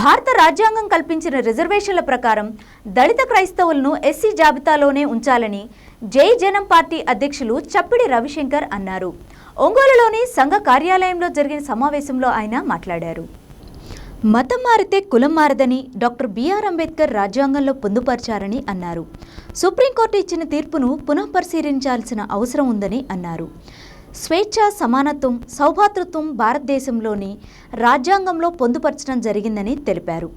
భారత రాజ్యాంగం కల్పించిన రిజర్వేషన్ల ప్రకారం దళిత క్రైస్తవులను ఎస్సీ జాబితాలోనే ఉంచాలని జై జనం పార్టీ అధ్యక్షులు చప్పిడి రవిశంకర్ అన్నారు. ఒంగోలులోని సంఘ కార్యాలయంలో జరిగిన సమావేశంలో ఆయన మాట్లాడారు. మతం మారితే కులం మారదని డాక్టర్ బిఆర్ అంబేద్కర్ రాజ్యాంగంలో పొందుపరిచారని అన్నారు. సుప్రీంకోర్టు ఇచ్చిన తీర్పును పునఃపరిశీలించాల్సిన అవసరం ఉందని అన్నారు. స్వేచ్ఛ సమానత్వం సౌభాతృత్వం భారతదేశంలోని రాజ్యాంగంలో పొందుపరచడం జరిగిందని తెలిపారు.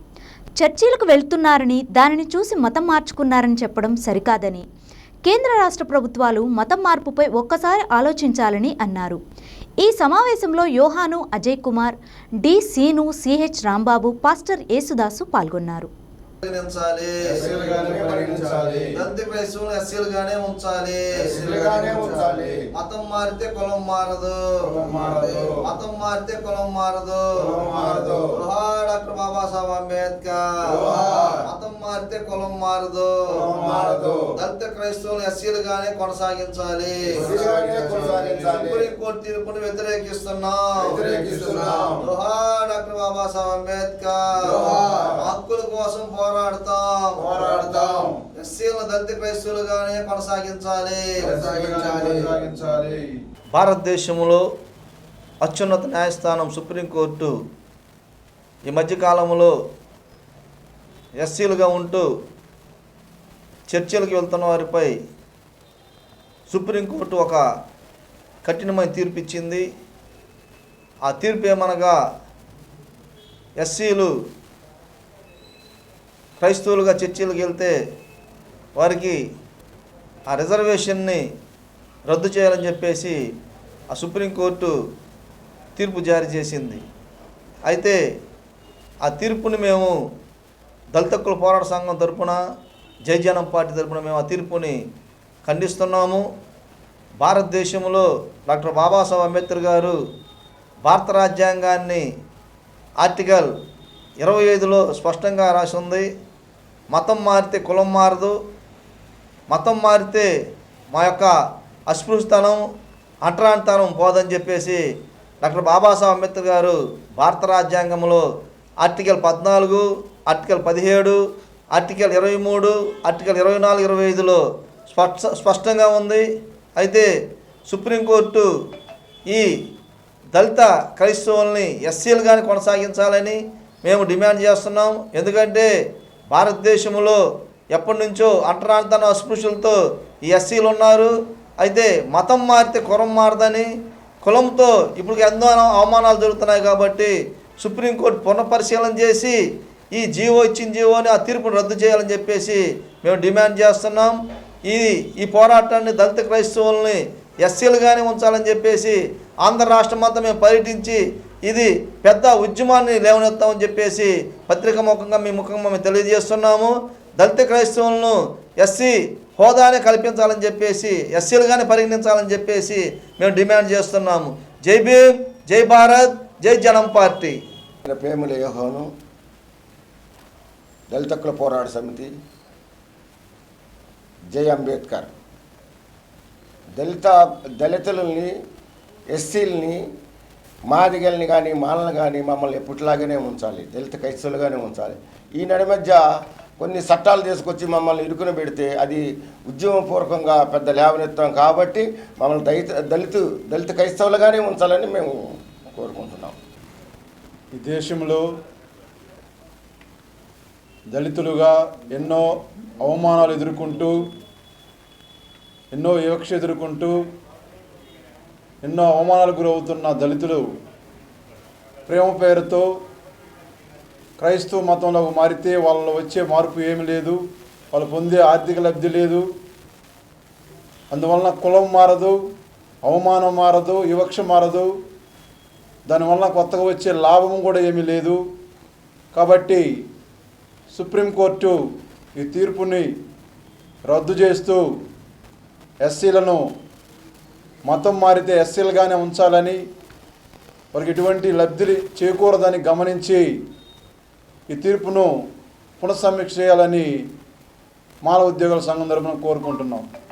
చర్చీలకు వెళ్తున్నారని దానిని చూసి మతం మార్చుకున్నారని చెప్పడం సరికాదని కేంద్ర రాష్ట్ర ప్రభుత్వాలు మతం మార్పుపై ఒక్కసారి ఆలోచించాలని అన్నారు. ఈ సమావేశంలో Yohanu Ajay Kumar D Seenu CH Rambabu pastor Yesudasu పాల్గొన్నారు. పరిగణించాలి. క్రైస్తవులు ఎస్సీలుగానే ఉంచాలి. మతం మారితే కులం మారదు. మతం మారితే కులం మారదు. డాక్టర్ బాబాసాహెబ్ అంబేద్కర్. మతం మారితే కులం మారదు. దళిత క్రైస్తవులు ఎస్సీలుగానే కొనసాగించాలి. సుప్రీంకోర్టు తీర్పును వ్యతిరేకిస్తున్నాం. డాక్టర్ బాబాసాహెబ్ అంబేద్కర్. కోసం పోరాడతాం పోరాడతాం. ఎస్సీలను దళిత క్రైస్తవులుగానే కొనసాగించాలి కొనసాగించాలి. భారతదేశంలో అత్యున్నత న్యాయస్థానం సుప్రీంకోర్టు ఈ మధ్యకాలంలో ఎస్సీలుగా ఉంటూ చర్చలకు వెళ్తున్న వారిపై సుప్రీంకోర్టు ఒక కఠినమైన తీర్పు ఇచ్చింది ఆ తీర్పు ఏమనగా ఎస్సీలు క్రైస్తవులుగా చర్చిలకు వెళ్తే వారికి ఆ రిజర్వేషన్ని రద్దు చేయాలని చెప్పేసి ఆ సుప్రీంకోర్టు తీర్పు జారీ చేసింది. అయితే ఆ తీర్పుని మేము దళిత హక్కుల పోరాట సంఘం తరపున జయజనం పార్టీ తరపున మేము ఆ తీర్పుని ఖండిస్తున్నాము. భారతదేశంలో డాక్టర్ బాబాసాహెబ్ అంబేద్కర్ గారు భారత రాజ్యాంగాన్ని ఆర్టికల్ ఇరవై ఐదులో స్పష్టంగా రాసి ఉంది. మతం మారితే కులం మారదు. మతం మారితే మా యొక్క అస్పృశ్యతనం అంటరాంతనం పోదని చెప్పేసి డాక్టర్ బాబాసాహెబ్ అంబేద్కర్ గారు భారత రాజ్యాంగంలో ఆర్టికల్ పద్నాలుగు ఆర్టికల్ పదిహేడు ఆర్టికల్ ఇరవై మూడు ఆర్టికల్ ఇరవై నాలుగు ఇరవై ఐదులో స్పష్ట స్పష్టంగా ఉంది. అయితే సుప్రీంకోర్టు ఈ దళిత క్రైస్తవుల్ని ఎస్సీలుగానే కొనసాగించాలని మేము డిమాండ్ చేస్తున్నాం. ఎందుకంటే భారతదేశంలో ఎప్పటి నుంచో అంటరాంతన అస్పృశ్యులతో ఈ ఎస్సీలు ఉన్నారు. అయితే మతం మారితే కులం మారదని కులంతో ఇప్పుడు ఎంతో అవమానాలు జరుగుతున్నాయి కాబట్టి సుప్రీంకోర్టు పునఃపరిశీలన చేసి ఈ జీవో ఇచ్చిన జీవోని ఆ తీర్పును రద్దు చేయాలని చెప్పేసి మేము డిమాండ్ చేస్తున్నాం. ఈ ఈ పోరాటాన్ని దళిత క్రైస్తవుల్ని ఎస్సీలుగానే ఉంచాలని చెప్పేసి ఆంధ్ర రాష్ట్రం అంతా మేము పర్యటించి ఇది పెద్ద ఉద్యమాన్ని లేవనెత్తామని చెప్పేసి పత్రిక ముఖంగా మీ ముఖంగా మేము తెలియజేస్తున్నాము. దళిత క్రైస్తవులను ఎస్సీ హోదానే కల్పించాలని చెప్పేసి ఎస్సీలుగానే పరిగణించాలని చెప్పేసి మేము డిమాండ్ చేస్తున్నాము. జై భీమ్ జై భారత్ జై జనం పార్టీ. ప్రేమల యోహోను. దళితకుల పోరాట సమితి. జై అంబేద్కర్. దళిత దళితులని ఎస్సీలని మాదిగల్ని కానీ మాలను కానీ మమ్మల్ని ఎప్పటిలాగానే ఉంచాలి. దళిత క్రైస్తవులుగానే ఉంచాలి. ఈ నడి మధ్య కొన్ని చట్టాలు తీసుకొచ్చి మమ్మల్ని ఇరుకున పెడితే అది ఉద్యమపూర్వకంగా పెద్ద లేవనెత్తాం కాబట్టి మమ్మల్ని దళిత దళిత దళిత క్రైస్తవులుగానే ఉంచాలని మేము కోరుకుంటున్నాం. ఈ దేశంలో దళితులుగా ఎన్నో అవమానాలు ఎదుర్కొంటూ ఎన్నో వివక్ష ఎదుర్కొంటూ ఎన్నో అవమానాలకు గురవుతున్న దళితులు. ప్రేమ పేరుతో క్రైస్తవ మతంలోకి మారితే వాళ్ళలో వచ్చే మార్పు ఏమి లేదు. వాళ్ళు పొందే ఆర్థిక లబ్ధి లేదు. అందువలన కులం మారదు అవమానం మారదు వివక్ష మారదు. దానివల్ల కొత్తగా వచ్చే లాభం కూడా ఏమీ లేదు. కాబట్టి సుప్రీంకోర్టు ఈ తీర్పుని రద్దు చేస్తూ ఎస్సీలను మతం మారితే ఎస్సీలుగానే ఉంచాలని వారికి ఎటువంటి లబ్ధి చేకూరదని గమనించి ఈ తీర్పును పునఃసమీక్ష చేయాలని మాల ఉద్యోగుల సంఘం తరఫున కోరుకుంటున్నాం.